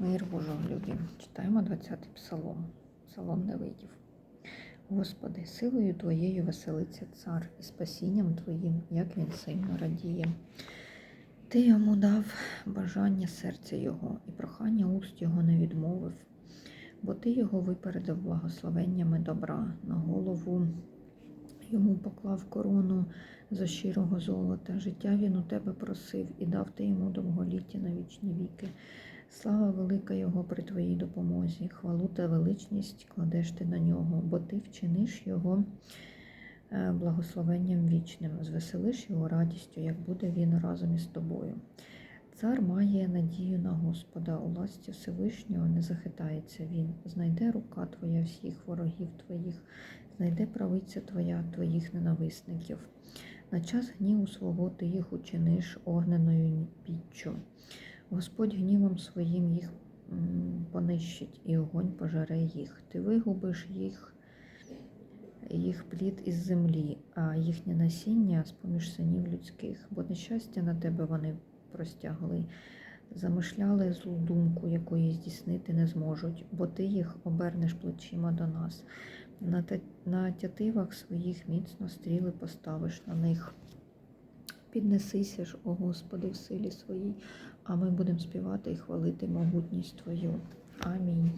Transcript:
Мир Божого любі. Читаємо 20-й псалом. Псалом Давидів. Господи, силою Твоєю веселиться цар, і спасінням Твоїм, як він сильно радіє. Ти йому дав бажання серця Його, і прохання уст Його не відмовив, бо Ти його випередив благословеннями добра, на голову йому поклав корону зо щирого золота. Життя він у тебе просив і дав ти йому довголіття на вічні віки. Слава велика Його при твоїй допомозі, хвалу та величність кладеш ти на нього, бо ти вчиниш його е, благословенням вічним, звеселиш його радістю, як буде він разом із тобою. Цар має надію на Господа, у ласті Всевишнього не захитається він. Знайде рука твоя всіх ворогів твоїх, знайде правиця твоя твоїх ненависників. На час гніву свого ти їх учиниш огненою піччю. Господь гнівом своїм їх понищить, і огонь пожере їх. Ти вигубиш їх, їх плід із землі, а їхнє насіння з поміж синів людських, бо нещастя на тебе вони простягли, замишляли злу думку, якої здійснити не зможуть, бо ти їх обернеш плечима до нас. На, тятивах своїх міцно стріли поставиш на них. Піднесися ж, о Господи, в силі своїй, а ми будемо співати і хвалити могутність Твою. Амінь.